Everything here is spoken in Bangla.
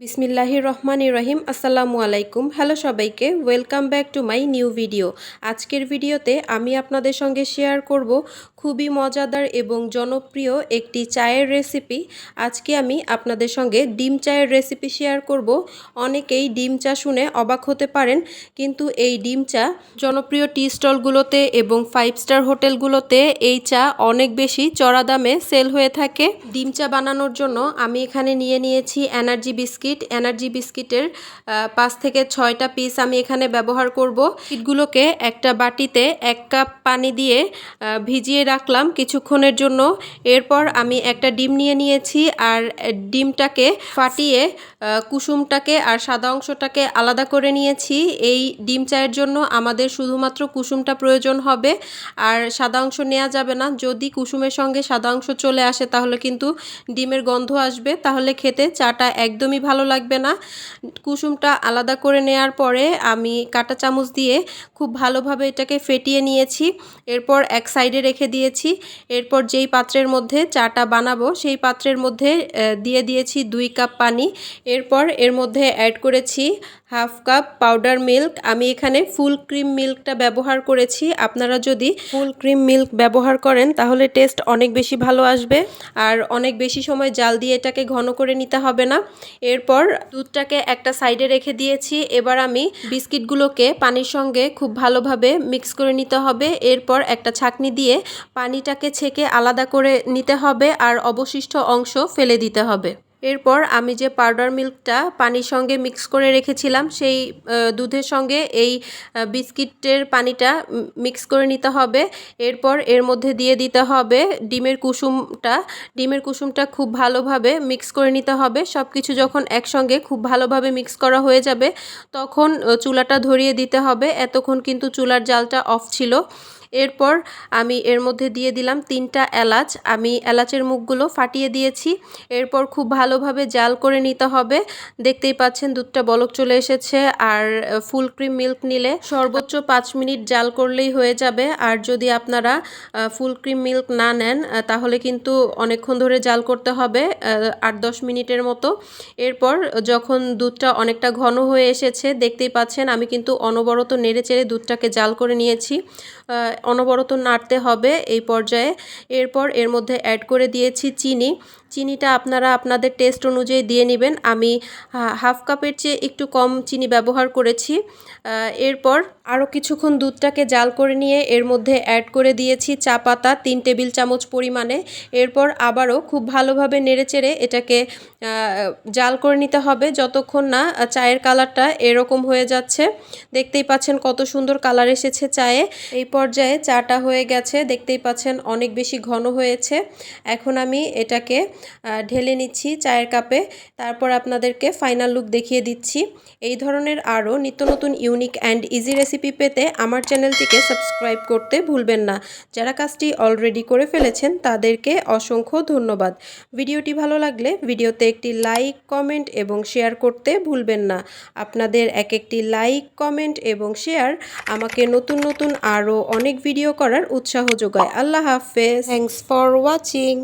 বিসমিল্লাহির রহমান রহিম, আসসালামু আলাইকুম। হ্যালো সবাইকে welcome back to my new video আজকের ভিডিওতে আমি আপনাদের সঙ্গে শেয়ার করব খুবই মজাদার এবং জনপ্রিয় একটি চায়ের রেসিপি আজকে আমি আপনাদের সঙ্গে ডিম চায়ের রেসিপি শেয়ার করব। অনেকেই ডিম চা শুনে অবাক হতে পারেন, কিন্তু এই ডিম চা জনপ্রিয় টি স্টলগুলোতে এবং ফাইভ স্টার হোটেলগুলোতে এই চা অনেক বেশি চড়া দামে সেল হয়ে থাকে। ডিম চা বানানোর জন্য আমি এখানে নিয়ে নিয়েছি এনার্জি বিস্কিট এনার্জি বিস্কিটের পাঁচ থেকে ছয়টা পিস আমি এখানে ব্যবহার করব। বিস্কিটগুলোকে একটা বাটিতে এক কাপ পানি দিয়ে ভিজিয়ে রাখলাম কিছুক্ষণের জন্য। এরপর আমি একটা ডিম নিয়ে নিয়েছি আর ডিমটাকে ফাটিয়ে কুসুমটাকে আর সাদা অংশটাকে আলাদা করে নিয়েছি। এই ডিম চায়ের জন্য আমাদের শুধুমাত্র কুসুমটা প্রয়োজন হবে। আর সাদা অংশ নেওয়া যাবে না। যদি কুসুমের সঙ্গে সাদা অংশ চলে আসে তাহলে কিন্তু ডিমের গন্ধ আসবে। তাহলে খেতে চাটা একদমই ভালো লাগবে না। কুসুমটা আলাদা করে নেয়ার পরে আমি কাঁটা চামচ দিয়ে খুব ভালোভাবে এটাকে ফেটিয়ে নিয়েছি। এরপর এক সাইডে রেখে দিয়েছি। এরপর যেই পাত্রের মধ্যে চাটা বানাবো, সেই পাত্রের মধ্যে দিয়ে দিয়েছি দুই কাপ পানি। এরপর এর মধ্যে অ্যাড করেছি হাফ কাপ পাউডার মিল্ক আমি এখানে ফুল ক্রিম মিল্কটা ব্যবহার করেছি। আপনারা যদি ফুল ক্রিম মিল্ক ব্যবহার করেন, তাহলে টেস্ট অনেক বেশি ভালো আসবে। আর অনেক বেশি সময় জাল দিয়ে এটাকে ঘন করে নিতে হবে না। এরপর দুধটাকে একটা সাইডে রেখে দিয়েছি। এবার আমি বিস্কিটগুলোকে পানির সঙ্গে খুব ভালোভাবে মিক্স করে নিতে হবে। এরপর একটা ছাকনি দিয়ে পানিটাকে ছেঁকে আলাদা করে নিতে হবে আর অবশিষ্ট অংশ ফেলে দিতে হবে। এরপর আমি যে পাউডার মিল্কটা পানির সঙ্গে মিক্স করে রেখেছিলাম, সেই দুধের সঙ্গে এই বিস্কিটের পানিটা মিক্স করে নিতে হবে। এরপর এর মধ্যে দিয়ে দিতে হবে ডিমের কুসুমটা। ডিমের কুসুমটা খুব ভালোভাবে মিক্স করে নিতে হবে। সব কিছু যখন একসঙ্গে খুব ভালোভাবে মিক্স করা হয়ে যাবে, তখন চুলাটা ধরিয়ে দিতে হবে। এতক্ষণ কিন্তু চুলার জালটা অফ ছিল। এরপর আমি এর মধ্যে দিয়ে দিলাম তিনটা এলাচ। আমি এলাচের মুখগুলো ফাটিয়ে দিয়েছি। এরপর খুব ভালোভাবে জাল করে নিতে হবে। দেখতেই পাচ্ছেন দুধটা বলক চলে এসেছে। আর ফুল ক্রিম মিল্ক নিলে সর্বোচ্চ পাঁচ মিনিট জাল করলেই হয়ে যাবে। আর যদি আপনারা ফুল ক্রিম মিল্ক না নেন তাহলে কিন্তু অনেকক্ষণ ধরে জাল করতে হবে আট দশ মিনিটের মতো। এরপর যখন দুধটা অনেকটা ঘন হয়ে এসেছে, দেখতেই পাচ্ছেন আমি কিন্তু অনবরত নেড়ে চেড়ে দুধটাকে জাল করে নিয়েছি। অনবরত নাড়তে হবে এই পর্যায়ে। এরপর এর মধ্যে অ্যাড করে দিয়েছি চিনি। চিনিটা আপনারা আপনাদের টেস্ট অনুযায়ী দিয়ে নেবেন। আমি হাফ কাপের চেয়ে একটু কম চিনি ব্যবহার করেছি। এরপর আরও কিছুক্ষণ দুধটাকে জাল করে নিয়ে এর মধ্যে অ্যাড করে দিয়েছি চা পাতা তিন টেবিল চামচ পরিমাণে। এরপর আবারও খুব ভালোভাবে নেড়েচেড়ে এটাকে জাল করে নিতে হবে। যতক্ষণ না চায়ের কালারটা এরকম হয়ে যাচ্ছে, দেখতেই পাচ্ছেন কত সুন্দর কালার এসেছে চায়ে। এই পর্যায়ে চাটা হয়ে গেছে, দেখতেই পাচ্ছেন অনেক বেশি ঘন হয়েছে। এখন আমি এটাকে ঢেলে নিচ্ছি চায়ের কাপে। তারপর আপনাদেরকে ফাইনাল লুক দেখিয়ে দিচ্ছি। এই ধরনের আরও নিত্য নতুন ইউনিক অ্যান্ড ইজি রেসিপি পেতে আমার চ্যানেলটিকে সাবস্ক্রাইব করতে ভুলবেন না। যারা কাজটি অলরেডি করে ফেলেছেন, তাদেরকে অসংখ্য ধন্যবাদ। ভিডিওটি ভালো লাগলে ভিডিওতে একটি লাইক কমেন্ট এবং শেয়ার করতে ভুলবেন না। আপনাদের এক একটি লাইক কমেন্ট এবং শেয়ার আমাকে নতুন নতুন আরও অনেক ভিডিও করার উৎসাহ যোগায়। আল্লাহ হাফেজ। Thanks for watching